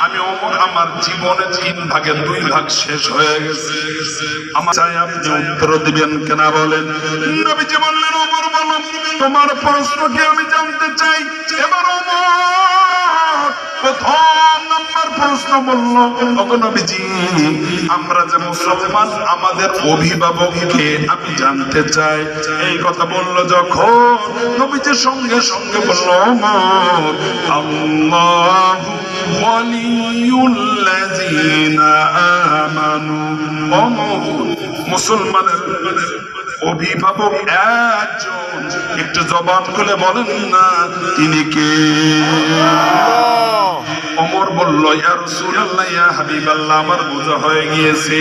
আমি অমর, আমার জীবনে তিন ভাগের দুই ভাগ শেষ হয়ে গেছে। আমার চাই আপনি উত্তর দিবেন কেন বলেন। নবীজি বললেন, ওমর বলো, তোমার প্রশ্নকে আমি জানতে চাই? এবার ওমর প্রথম প্রশ্ন বলল আমরা যে মুসলমান, আমাদের অভিভাবককে আমি জানতে চাই। এই কথা বলল যখন নবীজির সঙ্গে সঙ্গে বলল মুসলমানের অভিভাবক একজন একটু জবান খুলে বলেন না তিনি কে? অমর বলল, ইয়া রাসূলুল্লাহ, ইয়া হাবিবাল্লাহ, আমার বোঝা হয়ে গিয়েছে।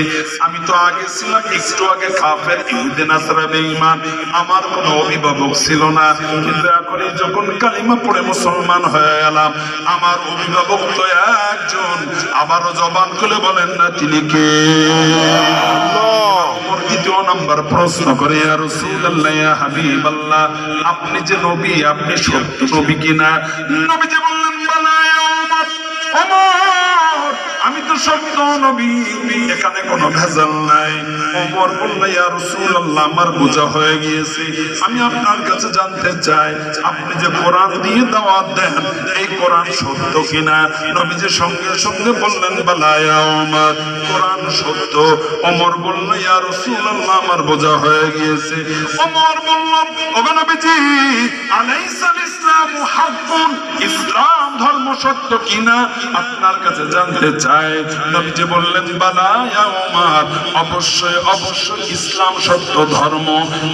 আমি তো আগে ছিলাম, একটু আগে কাফের, ইহুদি, নাসারা, বেঈমান। আমার কোনো অভিভাবক ছিল না। কিন্তু এখন যখন কালিমা পড়ে মুসলমান হয়ে গেলাম, আমার অভিভাবক তো একজন। আবারও জবান খুলে বলেন, না, তিনি কে? ওমর দ্বিতীয় নাম্বার প্রশ্ন করে, ইয়া রাসূলুল্লাহ আপনি যে নবী, আপনি সত্য নবী কিনা? নবী যে বললেন বালা সত্য নবী। এখানে কোনো ভেজাল নাই। আমার বোঝা হয়ে গিয়েছে। আমি আপনার কাছে জানতে চাই, আপনি যে দেন, এই কোরআন সত্য সঙ্গে সঙ্গে বললেন সত্য। আমার বোঝা হয়ে গিয়েছে। ইসলামু ইসলাম ধর্ম সত্য কিনা? আপনার কাছে জানতে চাই নবীজি বললেন, বালা ওমর অবশ্যই অবশ্যই ইসলাম সত্য ধর্ম।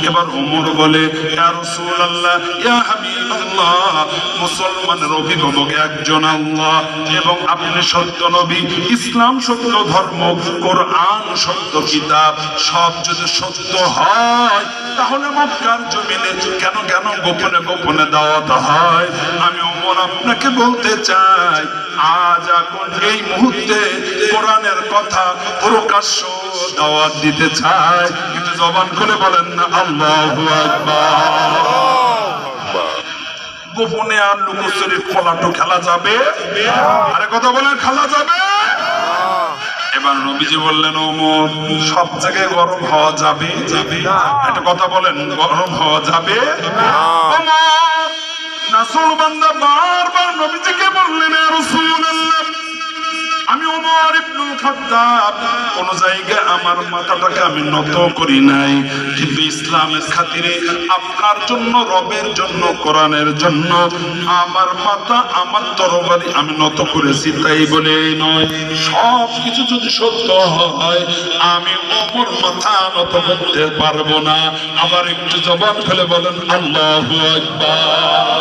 এবার ওমর বলে, ইয়া রাসূলুল্লাহ, ইয়া হাবিবাল্লাহ, মুসলমানের অভিভাবক একজন আল্লাহ এবং আপনি সত্য নবী। ইসলাম সত্য ধর্ম, কোরআন সত্য কিতাব, সব যদি সত্য হয়, তাহলে মক্কার জমিনে কেন কেন গোপনে গোপনে দাওয়াত হয়? আমি ওমর আপনাকে বলতে চাই, আজ এখন এই মুহূর্তে কোরআনের কথা প্রকাশ্য দাওয়াত দিতে চাই কিন্তু জবান করে বলেন না, আল্লাহু গোপনে আর লুকোচুরির খোলাটো খেলা যাবে? আরে কথা বলেন, খেলা যাবে? এবার নবীজি বললেন, ওমর, সব জায়গায় গরম হওয়া যাবে। একটা কথা বলেন, গরম হওয়া যাবে? নাসুল বান্দা বারবার নবীজিকে বললেন, ইয়া রাসূলুল্লাহ। আমি ওমর ইবনুল খাত্তাব। কোন জায়গায় আমার মাথাটাকে আমি নত করি নাই। কিন্তু ইসলামের খাতিরে আপনার জন্য, রবের জন্য, কোরআনের জন্য আমার মাথা, আমার তরবারি আমি নত করেছি, তাই বলে নয়। সব কিছু যদি সত্য হয়, আমি ওমর মাথা নত করতে পারব না। আবার একটু জবান ফেলে বলেন, আল্লাহু আকবার।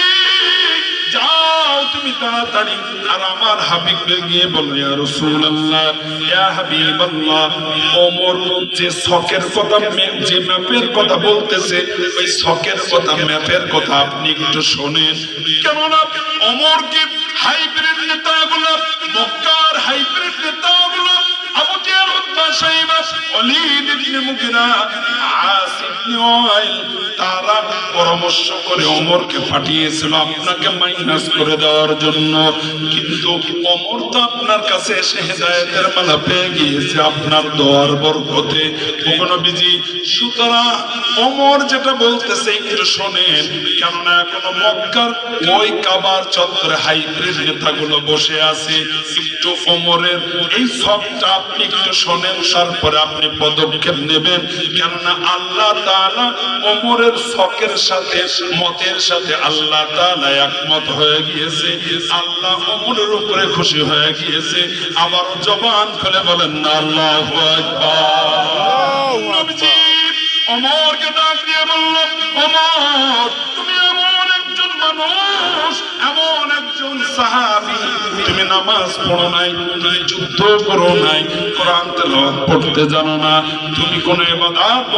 যাও তুমি তাড়াতাড়ি। আর আমার হাবিবকে গিয়ে বলো, ইয়া রাসূলুল্লাহ, ইয়া হাবিবাল্লাহ ওমর যে শখের কথা যে ম্যাপের কথা বলতেছে, ওই শখের কথা, ম্যাপের কথা আপনি একটু শোনেন। কেননা ওমর কি হাইব্রিড নেতাগুলো মক্কার Walid ibn Mughira As ibn Wail তারা পরামর্শ করে ওমরকে পাঠিয়েছিল আপনাকে মাইনাস করে দেওয়ার জন্য। কিন্তু ওমর তো আপনার কাছে এসে হেদায়েতের মালা পেয়ে গিয়েছে, আপনার দোয়ার বরকতে। ওখানে বিজি সুতরাং ওমর যেটা বলতেছে একটু শোনেন, কেননা এখনও মক্কার ওই কাবার চত্বরে হাইব্রিড নেতাগুলো বসে আছে। একটু ওমরের এই সবটা আপনি একটু শোনেন, তারপরে আপনি পদক্ষেপ নেবেন কেননা আল্লাহ তাআলা ওমরের শখের সাথে মতের সাথে আল্লাহ তাআলা একমত হয়ে গিয়েছে। আল্লাহ ওমরের উপরে খুশি হয়ে গিয়েছে। আবার জবান খুলে বলেন না আল্লাহু ওমরকে ডাক দিয়ে বলল ওমর তুমি এমন একজন মানুষ এমন একজন সাহাবী, তুমি নামাজ পড়ো নাই তুমি যুদ্ধ করো নাই, কোরআন তেলাওয়াত পড়তে জানো না, তুমি ইবাদত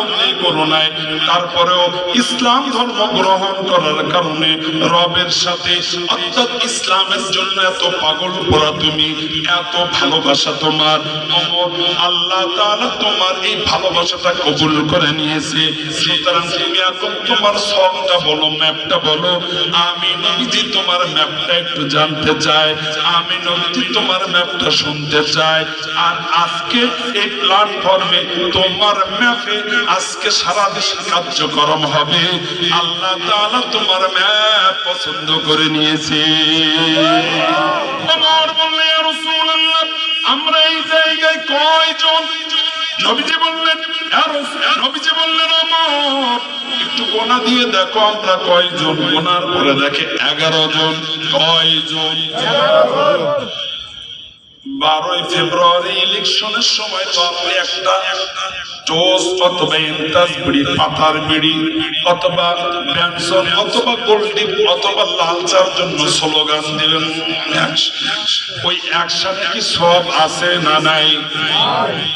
করো নাই, তারপরেও ইসলাম ধর্ম গ্রহণ করার কারণে রবের সাথে, অর্থাৎ ইসলামের জন্য এত পাগল পড়া তুমি, এত ভালোবাসা তোমার আল্লাহ তাআলা তোমার এই ভালোবাসাটা কবুল করে নিয়েছে, সুতরাং তুমি এখন তোমার সবটা বলো, ম্যাপটা বলো আমি নবীজি তোমার ম্যাপটা একটু জানতে আমি তোমার ম্যাপটা শুনতে চাই। আর আজকে এই প্ল্যাটফর্মে তোমার ম্যাপে আজকে সারা দেশে কার্যক্রম হবে। আল্লাহ তাআলা তোমার ম্যাপ পছন্দ করে নিয়েছে। আমরা এই জায়গায় কয়জন নবীজি বললেন নবীজি বললেন ওমর একটু গোনা দিয়ে দেখো, আমরা কয়জন? গোনার পরে দেখে, এগারো জন, কয়জন? বারোই ফেব্রুয়ারি ইলেকশনের সময় তো আপনি একটা টোস অথবা এন্টাস বিড়ি পাতার বিড়ি, অথবা ব্যানসন অথবা গোল্ডিপ অথবা লাল চার জন্য স্লোগান দিবেন ওই একসাথে কি সব আছে না নাই?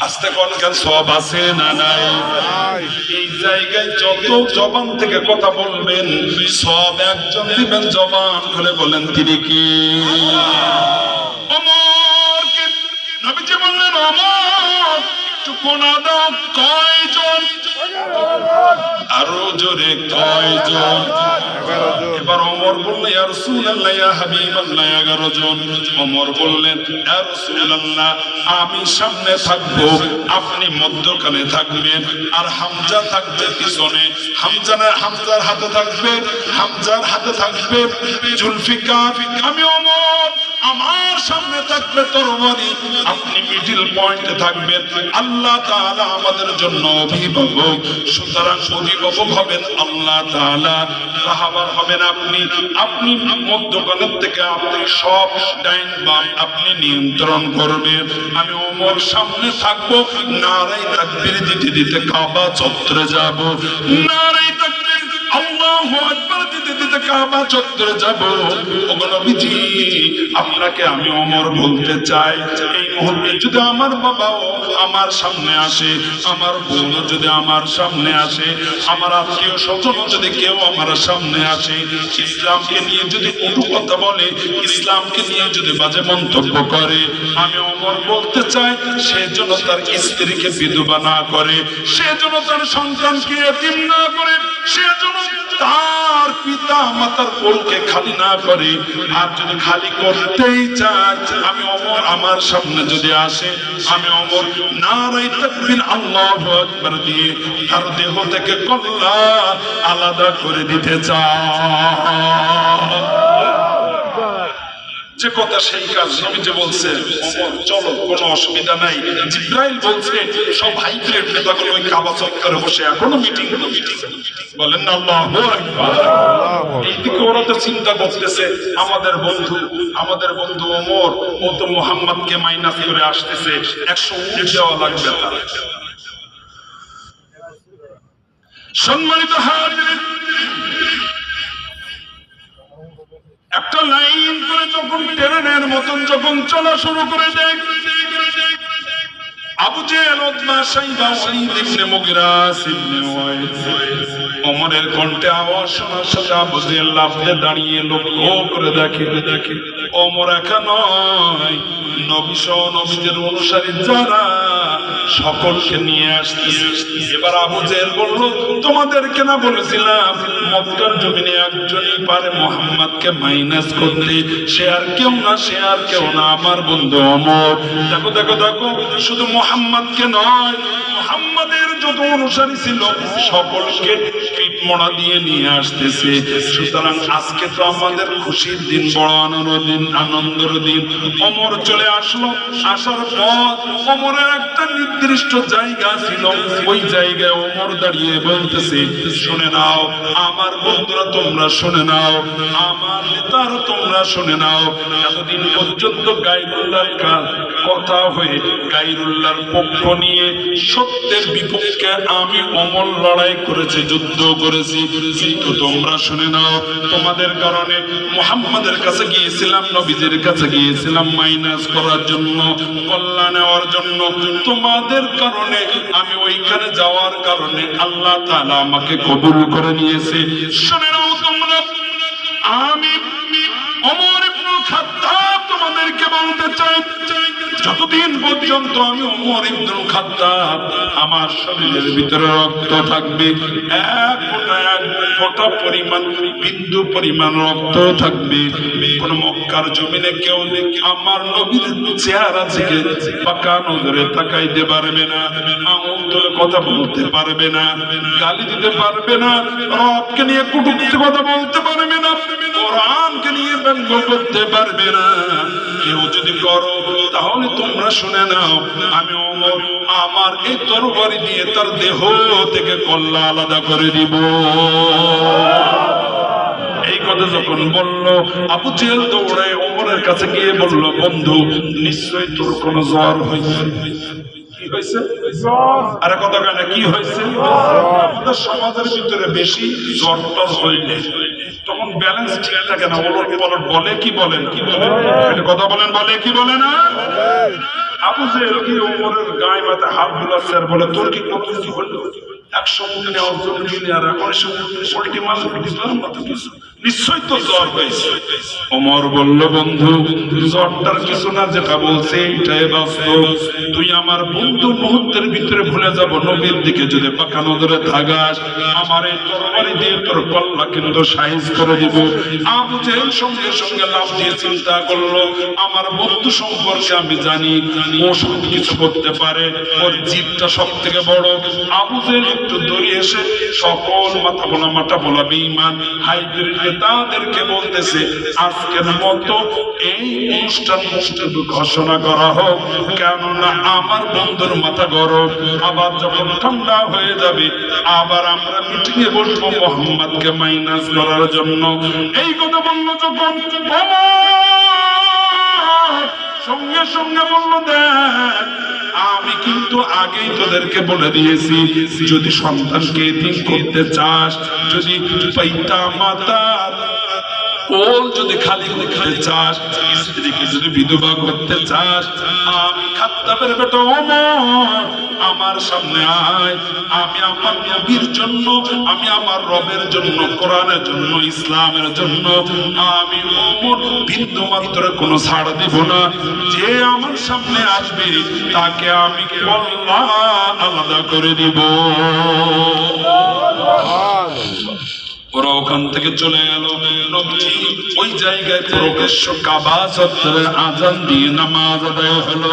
আস্তে কোন সব আছে না নাই? এই জায়গায় যত জবান থেকে কথা বলবেন, সব একজন দিবেন জবান খুলে বলেন, তিনি কি? অমরকে দাও কয়জন? আরও জোরে কয়জন? এবার অমর ইয়া হাবিবাল্লাহ 11 জন অমর বললেন রাসূলুল্লাহ, আমি সামনে থাকব, আপনি মধ্যখানে থাকবেন, আর হামজা থাকবে পিছনে। হামজার হামজার হাতে থাকবে, হামজার হাতে থাকবে জুলফিকার। আমি অমর আমার সামনে থাকবে তরবারি আপনি মিডিল পয়েন্টে থাকবেন। আল্লাহ তাআলা আমাদের জন্য অভিভাবক। সুতরাং অভিভাবক হবেন আল্লাহ তাআলা। রাহাবার হবেন আপনি। আপনি মধ্যখানের থেকে আপনি সব ডাইন বাম আপনি নিয়ন্ত্রণ করবেন। আমি ওমর সামনে থাকব। নারাই তাকবীর দিতে দিতে কাবা চত্বরে যাব। নারাই তাকবীর, আল্লাহু আকবার। কাবা চত্বরে যাব। ওগো আপনাকে আমি ওমর বলতে চাই। এই মুহূর্তে যদি আমার বাবাও আমার সামনে আসে, আমার বোন যদি আমার সামনে আসে, আমার আত্মীয় স্বজন যদি কেউ আমার সামনে আসে, ইসলামকে নিয়ে যদি কথা বলে, ইসলামকে নিয়ে যদি বাজে মন্তব্য করে, আমি ওমর বলতে চাই, সে তার স্ত্রীকে বিধবা না করে, সে যেন তার সন্তানকে না করে, সে মাতার কোলকে খালি না করে, আর যদি খালি করতেই চায়, আমি অমর আমার সামনে যদি আসে, আমি অমর। নারাই তাকবীর আল্লাহ আকবার দিয়ে তার দেহ থেকে কল্লা আলাদা করে দিতে চায়। যে কথা সেই কাজ নবী যে বলছে চলো, কোনো অসুবিধা নাই। জিব্রাইল বলছে, সব হাইব্রিড নেতাগুলো ওই কাবা চত্বরে বসে, এখনও মিটিং মিটিং বলেন না আল্লাহু এইদিকে ওরা তো চিন্তা করতেছে, আমাদের বন্ধু আমাদের বন্ধু ওমর, ও তো মোহাম্মদকে মাইনাস করে আসতেছে, একশো উঠ লাগবে সম্মানিত হাজির একটা লাইন করে যখন ট্রেনের মতন যখন চলা শুরু করে দেয়, আবু জেল ওদমা সাইবা সাইদ ইবনে মুগিরা ইবনে ওয়াইদ ওমরের কণ্ঠে আওয়াজ শোনার সাথে আবু লাফতে দাঁড়িয়ে লক্ষ্য করে দেখে। দেখে ওমর একা নয়, নবী সহ নবীদের অনুসারী যারা সকলকে নিয়ে এবার আবু বলল বলেছিলাম, মক্কার জমিনে একজনই পারে মোহাম্মদকে মাইনাস করতে। সে আর কেউ না, সে আর কেউ না, আমার বন্ধু অমর দেখো দেখো দেখো, শুধু মোহাম্মদকে নয়, মোহাম্মদের যত অনুসারী ছিল, সকলকে মরা দিয়ে নিয়ে আসতেছে। সুতরাং আজকে তো আমাদের খুশির দিন, বড় আনন্দ দিন, আনন্দের দিন। চলে আসলো। আসার পর একটা নির্দিষ্ট জায়গা ছিল। ওই জায়গায় অমর দাঁড়িয়ে বলতেছে, শুনে নাও, আমার বন্ধুরা তোমরা শুনে নাও, আমার নেতারা তোমরা শুনে নাও। এতদিন পর্যন্ত গাইবুল্লার কাজ কথা হয়ে গাইরুল্লাহর পক্ষ নিয়ে সত্যের বিপক্ষে আমি অমল লড়াই করেছি, যুদ্ধ করেছি। কিন্তু তোমরা শুনে নাও, তোমাদের কারণে মোহাম্মদের কাছে গিয়েছিলাম নবীদের কাছে গিয়েছিলাম মাইনাস করার জন্য, কল্যাণ নেওয়ার জন্য। তোমাদের কারণে আমি ওইখানে যাওয়ার কারণে আল্লাহ তাআলা আমাকে কবুল করে নিয়েছে। শুনে নাও তোমরা। আমি অমর খাত্তাব তোমাদেরকে বলতে চাই যতদিন পর্যন্ত আমি অমর ইবনুল খাত্তাব, আমার শরীরের ভিতরে রক্ত থাকবে, এক ফোঁটা পরিমাণ, বিন্দু পরিমাণ রক্ত থাকবে। কোন মক্কার জমিনে কেউ আমার নবীর চেহারা থেকে পাকা নজরে তাকাইতে পারবে না, আঙুল কথা বলতে পারবে না, গালি দিতে পারবে না, রবকে নিয়ে কুটুক্তি কথা বলতে পারবে না, কোরআনকে নিয়ে ব্যঙ্গ করতে পারবে না। কেউ যদি করো, তাহলে তোমরা শুনে নাও, আমি অমর আমার এই তরবারি দিয়ে তার দেহ থেকে কল্লা আলাদা করে দিব। এই কথা যখন বলল, আবু জেল দৌড়ে ওমরের কাছে গিয়ে বলল, বন্ধু, নিশ্চয়ই তোর কোনো জ্বর হয়েছে। হয়েছে? আরে কত কি হয়েছে? আমাদের সমাজের ভিতরে বেশি জ্বর হইলে তখন ব্যালেন্স ঠিক থাকে না ওলট পলট বলে কি বলেন? কি বলেন? কথা বলেন বলে কি বলে না? আবু জেল কি ওমরের গায়ে মাথায় হাত বুলাচ্ছে আর বলে তোর কি কত কি হলো? একশো মুখ নেওয়ার জন্য আর এখন এসে পোল্ট্রি মাছ দিলাম মাথা নিশ্চয়ই তো জ্বর হয়েছে। অমর বলল, বন্ধু, জ্বরটার কিছু না যেটা বলছে এইটাই বাস্তব। তুই আমার বন্ধু মুহূর্তের ভিতরে ভুলে যাব। নবীর দিকে যদি পাকা নজরে থাকাস, আমার এই তরবারি দিয়ে তোর কল্লা কিন্তু সাইজ করে দিব। আবু জেহেল সঙ্গে সঙ্গে লাভ দিয়ে চিন্তা করল, আমার বন্ধু সম্পর্কে আমি জানি, ও সব কিছু করতে পারে, ওর জিদটা সব থেকে বড়। আবু জেহেল একটু দৌড়ে এসে সকল মাথা বলা মাথা বলা বেঈমান, হাইব্রিড তাদেরকে বলতেছে, আজকের মতো এই অনুষ্ঠান মুস্তব ঘোষণা করা হোক, কেননা আমার বন্ধুর মাথা গরম, আবার যখন ঠান্ডা হয়ে যাবে, আবার আমরা মিটিং এ বসবো মোহাম্মদকে মাইনাস করার জন্য। এই কথা বলল যখন সঙ্গে সঙ্গে বলল, দেখ আমি কিন্তু আগেই তোদেরকে বলে দিয়েছি যদি সন্তানকে এতিম করতে চাস যদি মাতা কোল যদি খালি করতে চাস, স্ত্রীকে যদি বিধবা করতে চাস, আমি খাত্তাবের বেটা ওমর আমার সামনে আয়। আমি আমার নবীর জন্য, আমি আমার রবের জন্য, কোরআনের জন্য, ইসলামের জন্য, আমি ওমর বিন্দু মাত্র কোনো ছাড় দেব না। যে আমার সামনে আসবে, তাকে আমি কল্লা আলাদা করে দিব। ওরা ওখান থেকে চলে গেল। ওই জায়গায় প্রকাশ্য কাবা আজান দিয়ে নামাজ আদায় হলো।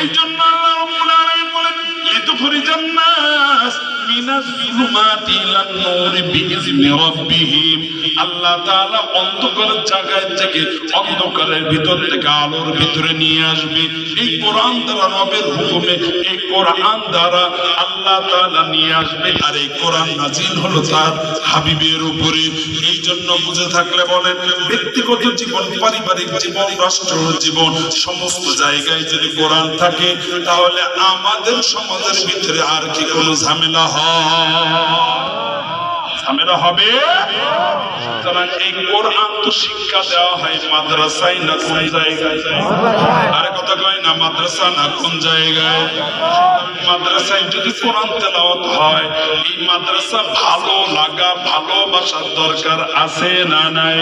এই জন্য আল্লাহ রাব্বুল আলামিন বলেন লিতুখরিজান নাস মিনাজ যুলুমাতি ইলান নূরি বিইজনি রাব্বিহিম। আল্লাহ তাআলা অন্ধকারের জায়গায় থেকে অন্ধকারের ভিতর থেকে আলোর ভিতরে নিয়ে আসবে। এই কোরআন দ্বারা রবের হুকুমে, এই কোরআন দ্বারা আল্লাহ তাআলা নিয়ে আসবে। আর এই কোরআন নাজিল হলো তার হাবিবের উপরে। এই জন্য বুঝে থাকলে বলেন, ব্যক্তিগত জীবন, পারিবারিক জীবন রাষ্ট্র জীবন, সমস্ত জায়গায় যদি কোরআন থাকে, তাহলে আমাদের সমাজের ভিতরে আর কি কোনো ঝামেলা হয়? ঝামেলা হবে? এই কোরআন তো শিক্ষা দেওয়া হয় মাদ্রাসায় না কোন জায়গায়? আরে কথা কয় না, মাদ্রাসা না কোন জায়গায়? মাদ্রাসায় যদি কোরআন তেলাওয়াত হয়, এই মাদ্রাসা ভালো লাগা, ভালোবাসার দরকার আছে না নাই?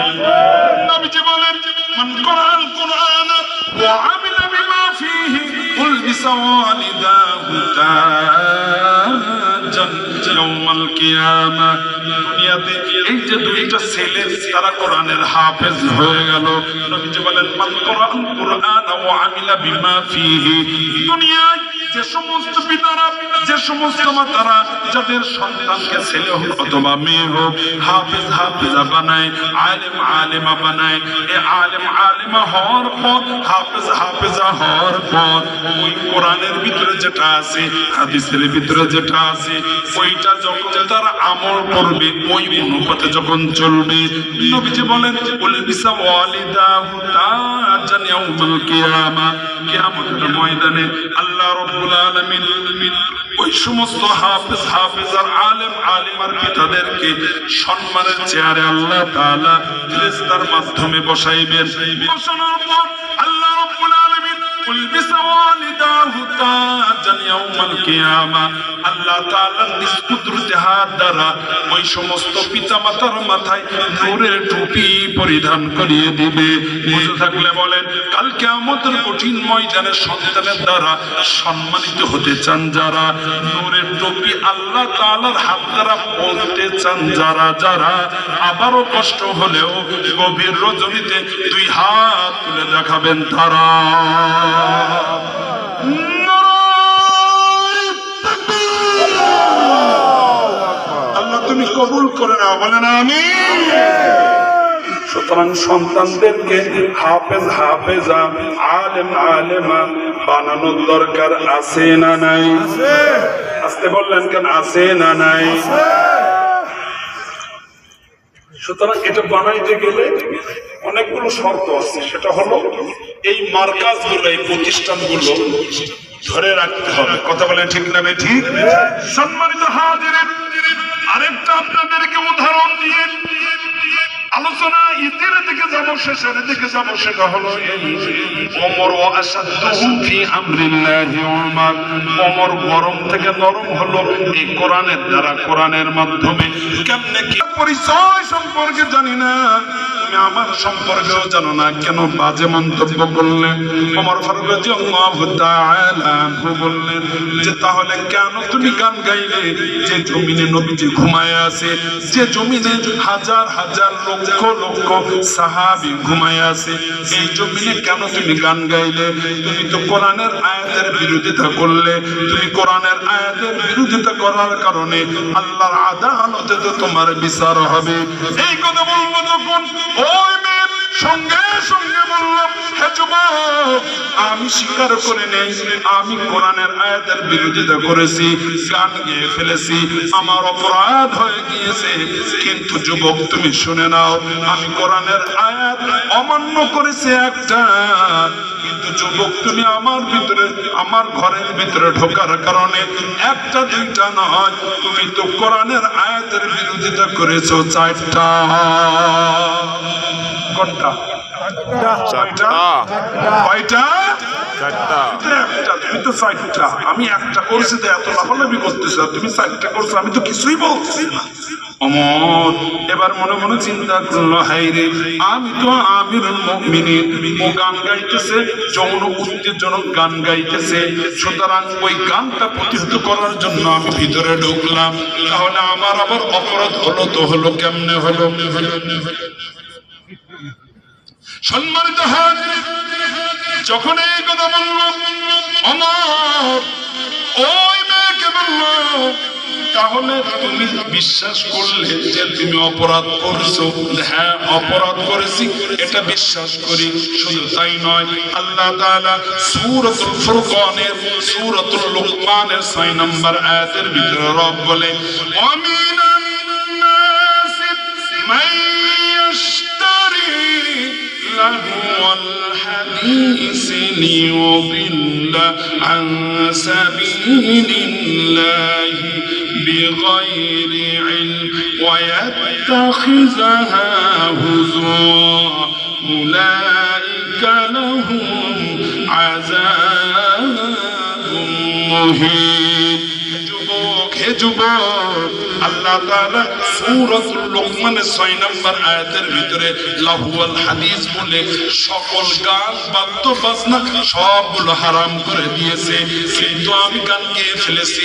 নবীজি বলেন, মান কোরআন কোরআন তাজান ইয়াউমাল কিয়ামা। দুনিয়াতে এই যে দুইটা ছেলে, তারা কোরআনের হাফেজ হয়ে গেল। নবীজি বলেন, মান কোরআন কোরআন ওয়া আমিলা বিমা ফীহি। দুনিয়ায় যে সমস্ত পিতারা, যে সমস্ত মাতারা, যাদের সন্তানকে ছেলে হোক অথবা মেয়ে হোক, হাফেজ, হাফেজা বানায়, আলেম, আলেমা বানায়, এ আলেম, আলেমা হওয়ার পর, হাফেজ, হাফেজা হওয়ার পর, ওই কোরআনের ভিতরে যেটা আছে, হাদিসের ভিতরে যেটা আছে যখন তার আমল করবে, ওই অনুপাতে যখন চলবে, নবীজি বলেন কিয়ামা। কিয়ামতের ময়দানে আল্লাহ রাব্বুল আলামিন ওই সমস্ত হাফেজ আলেম, আলিমার পিতাদেরকে সম্মানের চেয়ারে আল্লাহ তাআলা ফেরেশতার মাধ্যমে বসাইবেন। বসানোর পর আল্লাহ রাব্বুল আলামিন ইয়াউমাল কিয়ামা, আল্লাহ তাআলা নিজ হাত দ্বারা ওই সমস্ত পিতামাতার মাথায় নূরের টুপি পরিধান করিয়ে দিবে। বুঝে থাকলে বলেন, কাল কিয়ামতের কঠিন ময়দানে সন্তানের দ্বারা সম্মানিত হতে চান যারা, নূরের টুপি আল্লাহ তাআলার হাত দ্বারা পড়তে চান যারা যারা আবারও কষ্ট হলেও গভীর রজনীতে দুই হাত তুলে দেখাবেন তারা। করে নাও বলে না আমি সুতরাং সন্তানদেরকে হাফেজ হাফেজা আলেম আলেমা বানানোর দরকার আছে না নাই? আসতে বললেন কেন আছে না নাই? সুতরাং এটা বানাইতে গেলে অনেকগুলো শর্ত আছে। সেটা হলো এই মার্কাজগুলো এই প্রতিষ্ঠানগুলো ধরে রাখতে হবে। কথা বলেন ঠিক না ঠিক সম্মানিত হাজির আরেকটা আপনাদেরকে উদাহরণ দিয়ে আলোচনা ইতির দিকে যাব, শেষের দিকে যাব, সেটা হলো অমর ও আসাদুহু ফি আমরিল্লাহি ওমর গরম থেকে নরম হলো এই কোরআনের দ্বারা, কোরআনের মাধ্যমে। কেমনে কি? পরিচয় সম্পর্কে জানি না। তুমি আমার সম্পর্কেও জানো না কেন বাজে মন্তব্য করলে? ওমর ফারুক রাদিয়াল্লাহু তাআলা বললেন, যে তাহলে কেন তুমি গান গাইলে? যে জমিনে নবীজি ঘুমায় আছে, যে জমিনে হাজার হাজার লক্ষ লক্ষ সাহাবি ঘুমায় আছে, এই জমিনে কেন তুমি গান গাইলে? তুমি তো কোরআনের আয়াতের বিরোধিতা করলে। তুমি কোরআনের আয়াতের বিরোধিতা করার কারণে আল্লাহর আদালতে তো তোমার বিচার হবে। এই কথা বলব যখন সঙ্গে সঙ্গে বলল আমি স্বীকার করে নেই। আমি কোরআনের আয়াতের বিরোধিতা করেছি, গান গেয়ে ফেলেছি, আমার অপরাধ হয়ে গিয়েছে। কিন্তু যুবক, তুমি শুনে নাও, আমি কোরআনের আয়াত অমান্য করেছি একটা। কিন্তু যুবক তুমি আমার ভিতরে আমার ঘরের ভিতরে ঢোকার কারণে একটা দুইটা নয় তুমি তো কোরআনের আয়াতের বিরোধিতা করেছ চারটা। কোনটা? আমি একটা করছি তো এত লাফালাফি করতেছ তুমি চারটা করছ আমি তো কিছুই বলছি না। অমর এবার মনে মনে চিন্তা করল আমি তো আমির ও গান গাইতেছে, যৌন উত্তেজনক গান গাইতেছে। সুতরাং ওই গানটা প্রতিহত করার জন্য আমি ভিতরে ঢুকলাম। তাহলে আমার আবার অপরাধ হলো, তো হলো, কেমনে হলো? সম্মানিত হাজির, যখন এই কথা বলল আমার ওই মেয়েকে বলল, তাহলে তুমি বিশ্বাস করলে যে তুমি অপরাধ করছ? হ্যাঁ অপরাধ করেছি, এটা বিশ্বাস করি, শুধু তাই নয়। আল্লাহ তাআলা সূরাতুল ফুরকানের, সূরাতুল লুকমানের 6 নম্বর আয়াতের ভিতরে রব বলে আমিনান هو الحديث ليضل عن سبيل الله بغير علم ويتخذها هزوا. أولئك لهم عذاب مهيب اجبر اجبر আল্লাহ তাআলা সূরাতুল লোকমানের 6 নম্বর আয়াতের ভিতরে লাহুয়াল হাদিস বলে সকল গান, বাদ্য, বাজনা সবগুলো হারাম করে দিয়েছে। কিন্তু আমি গান গেয়ে ফেলেছি,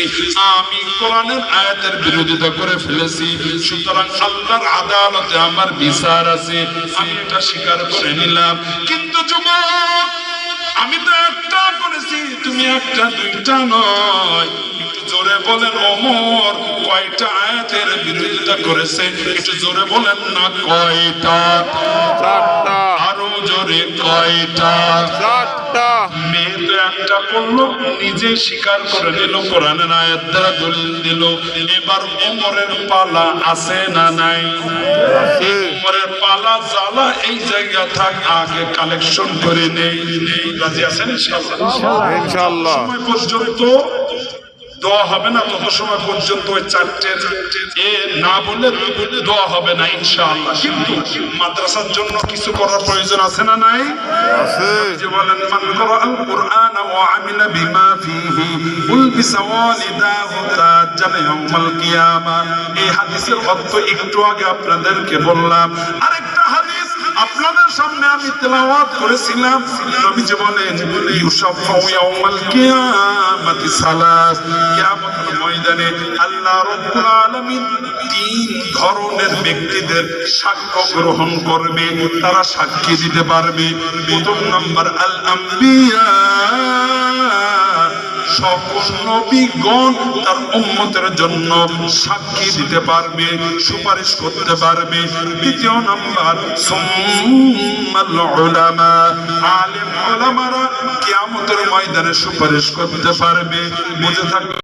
আমি কোরআনের আয়াতের বিরোধিতা করে ফেলেছি। সুতরাং আল্লাহর আদালতে আমার বিচার আছে, আমি এটা স্বীকার করে নিলাম। কিন্তু যুবক আমি তো একটা করেছি তুমি একটা দুইটা নয়। একটু জোরে বলেন ওমর কয়টা আয়াতের বিরোধিতা করেছে? একটু জোরে বলেন না কয়টা? চারটা। আরও জোরে কয়টা? চারটা। মেয়ে তো একটা করল নিজে স্বীকার করে নিল কোরআনের আয়াত দ্বারা দলিল দিল। এবার ওমরের পালা আছে না নাই? ওমরের পালা জ্বালা এই জায়গা থাক আগে কালেকশন করে নেই নেই। রাজি আছেন? ইনশাআল্লাহ। ইনশাল্লাহ সময় পর্যন্ত দোয়া হবে না তত সময় পর্যন্ত ওই চারটে এ না বলে দোয়া হবে না ইনশাআল্লাহ। কিন্তু মাদ্রাসার জন্য কিছু করার প্রয়োজন আছে না নাই? আছে। যে বলেন মান করা আল কুরআন ওয়া আমিলা বিমা ফিহি উলবিসা ওয়ালিদাহু তাজান ইয়াউমাল কিয়ামা। এই হাদিসের অর্থ একটু আগে আপনাদেরকে বললাম। আরেকটা হাদিস আপনাদের সামনে আমি তেলাওয়াত করেছিলাম। নবীজি বলেন ইউসাফাউ ইয়াউমাল কিয়ামাতি সালাস। কিয়ামতের ময়দানে আল্লাহ রাব্বুল আলামিন তিন ধরনের ব্যক্তিদের সাক্ষ্য গ্রহণ করবে। তারা সাক্ষী দিতে পারবে। প্রথম নম্বর আল আম্বিয়া জন্য সাক্ষী দিতে পারবে, সুপারিশ করতে পারবে। দ্বিতীয় নম্বর আলেম উলামারা কিয়ামতের ময়দানে সুপারিশ করতে পারবে। বুঝে থাকবে